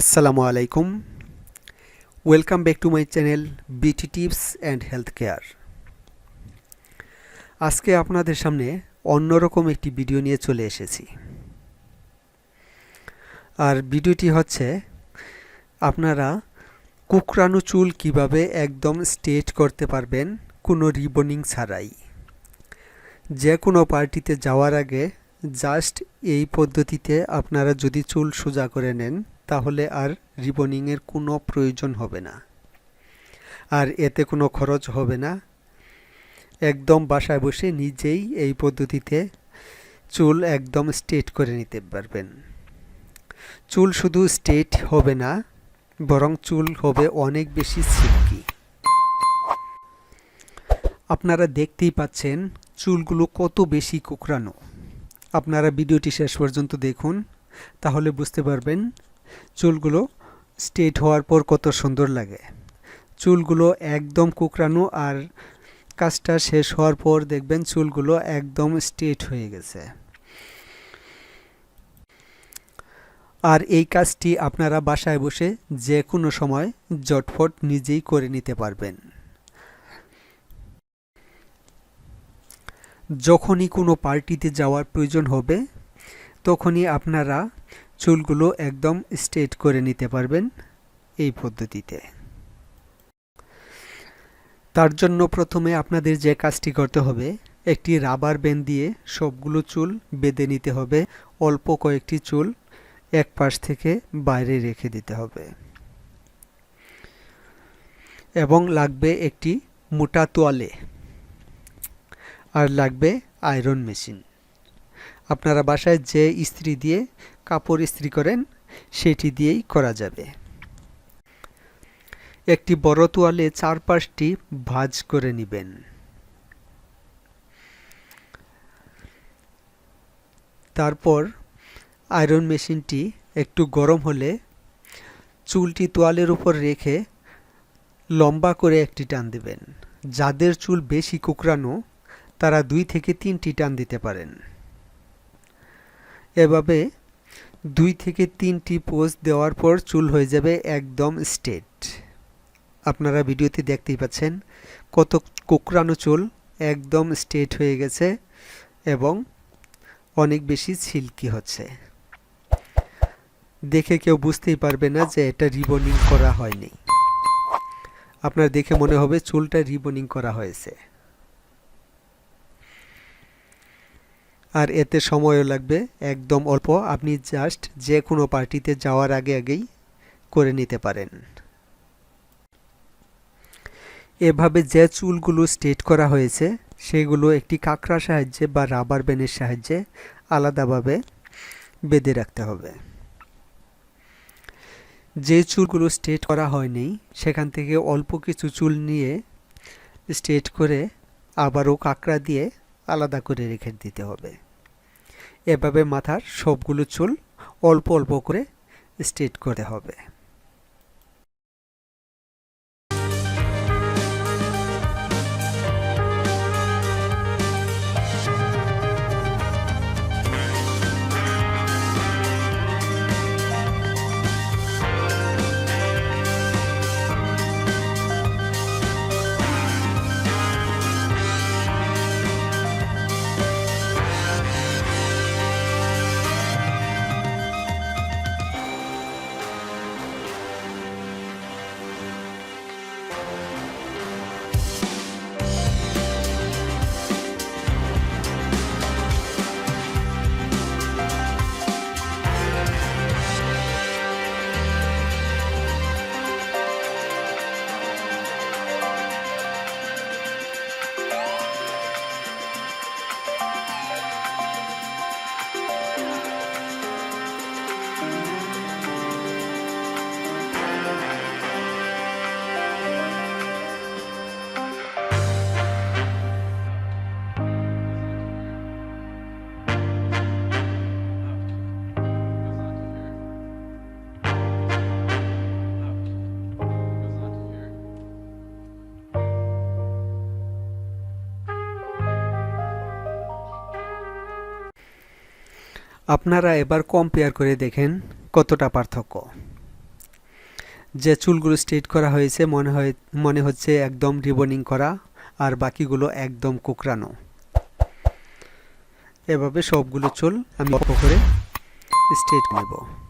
আসসালামু আলাইকুম। Welcome back to my channel BT tips and health care আজকে আপনাদের সামনে অন্যরকম একটি ভিডিও নিয়ে চলে এসেছি। আর ভিডিওটি হচ্ছে, আপনারা কুকরানো চুল কীভাবে একদম স্ট্রেট করতে পারবেন, কোনো রিবনিং ছাড়াই। যে কোনো পার্টিতে যাওয়ার আগে জাস্ট এই পদ্ধতিতে আপনারা যদি চুল সোজা করে নেন তাহলে আর রিবনিংয়ের কোনো প্রয়োজন হবে না। আর এতে কোনো খরচ হবে না। একদম বাসায় বসে নিজেই এই পদ্ধতিতে চুল একদম স্ট্রেট করে নিতে পারবেন। চুল শুধু স্ট্রেট হবে না, বরং চুল হবে অনেক বেশি সিল্কি। আপনারা দেখতেই পাচ্ছেন চুলগুলো কত বেশি কুকরানো আপনারা ভিডিওটি শেষ পর্যন্ত দেখুন, তাহলে বুঝতে পারবেন চুলগুলো স্ট্রেট হওয়ার পর কত সুন্দর লাগে। চুলগুলো একদম কুকরানো আর কাজটা শেষ হওয়ার পর দেখবেন চুলগুলো একদম স্ট্রেট হয়ে গেছে। আর এই কাজটি আপনারা বাসায় বসে যে কোনো সময় জটফট নিজেই করে নিতে পারবেন। যখনই কোনো পার্টিতে যাওয়ার প্রয়োজন হবে, তখনই আপনারা চুলগুলো একদম স্ট্রেট করে নিতে পারবেন এই পদ্ধতিতে। তার জন্য প্রথমে আপনাদের যে কাজটি করতে হবে, একটি রাবার ব্যান্ড দিয়ে সবগুলো চুল বেঁধে নিতে হবে, অল্প কয়েকটি চুল এক পাশ থেকে বাইরে রেখে দিতে হবে। এবং লাগবে একটি মোটা তোয়ালে। আর লাগবে আয়রন মেশিন। আপনারা বাসায় যে ইস্ত্রি দিয়ে কাপড় ইস্ত্রি করেন, সেটি দিয়েই করা যাবে। একটি বড় তোয়ালে চারপাশটি ভাজ করে নেবেন। তারপর আয়রন মেশিনটি একটু গরম হলে চুলটি তোয়ালের উপর রেখে লম্বা করে একটি টান দেবেন। যাদের চুল বেশি কুকরানো তারা দুই থেকে তিনটি টান দিতে পারেন। এভাবে দুই থেকে তিনটি পোজ দেওয়ার পর চুল হয়ে যাবে একদম স্ট্রেট। আপনারা ভিডিওতে দেখতেই পাচ্ছেন কত কুকরানো চুল একদম স্ট্রেট হয়ে গেছে এবং অনেক বেশি সিল্কি হচ্ছে। দেখে কেউ বুঝতেই পারবে না যে এটা রিবনিং করা হয়নি। আপনার দেখে মনে হবে চুলটা রিবনিং করা হয়েছে। আর এতে সময়ও লাগবে, একদম অল্প। আপনি জাস্ট যে কোনো পার্টিতে যাওয়ার আগে আগেই করে নিতে পারেন। এভাবে যে চুলগুলো স্টেট করা হয়েছে, সেগুলো একটি কাঁকড়া সাহায্যে বা রাবার ব্যানের সাহায্যে আলাদাভাবে বেঁধে রাখতে হবে। যে চুলগুলো স্টেট করা হয়নি, সেখান থেকে অল্প কিছু চুল নিয়ে স্টেট করে আবারও কাঁকড়া দিয়ে আলাদা করে রেখে দিতে হবে। এভাবে মাথার সবগুলো চুল অল্প অল্প করে স্ট্রেট করতে হবে। আপনারা এবার কম্পেয়ার করে দেখেন কতটা পার্থক্য। যে চুলগুলো স্ট্রেট করা হয়েছে মনে হয়, মনে হচ্ছে একদম রিবনিং করা, আর বাকিগুলো একদম কোকড়ানো। এভাবে সবগুলো চুল আমি লক্ষ্য করে স্ট্রেট নেব।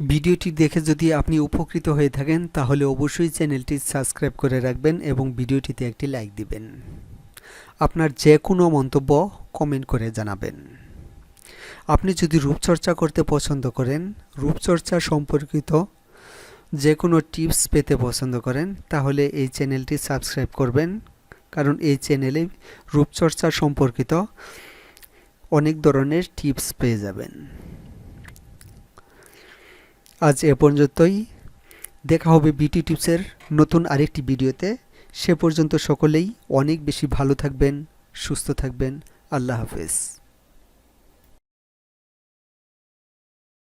ভিডিওটি দেখে যদি আপনি উপকৃত হয়ে থাকেন, তাহলে অবশ্যই চ্যানেলটি সাবস্ক্রাইব করে রাখবেন এবং ভিডিওটিতে একটি লাইক দিবেন। আপনার যে কোনো মন্তব্য কমেন্ট করে জানাবেন। আপনি যদি রূপচর্চা করতে পছন্দ করেন, রূপচর্চা সম্পর্কিত যে কোনো টিপস পেতে পছন্দ করেন, তাহলে এই চ্যানেলটি সাবস্ক্রাইব করবেন। কারণ এই চ্যানেলে রূপচর্চা সম্পর্কিত অনেক ধরনের টিপস পেয়ে যাবেন। আজ এ পর্যন্তই। দেখা হবে বিটি টিপসের নতুন আরেকটি ভিডিওতে। সে পর্যন্ত সকলেই অনেক বেশি ভালো থাকবেন, সুস্থ থাকবেন। আল্লাহ হাফেজ।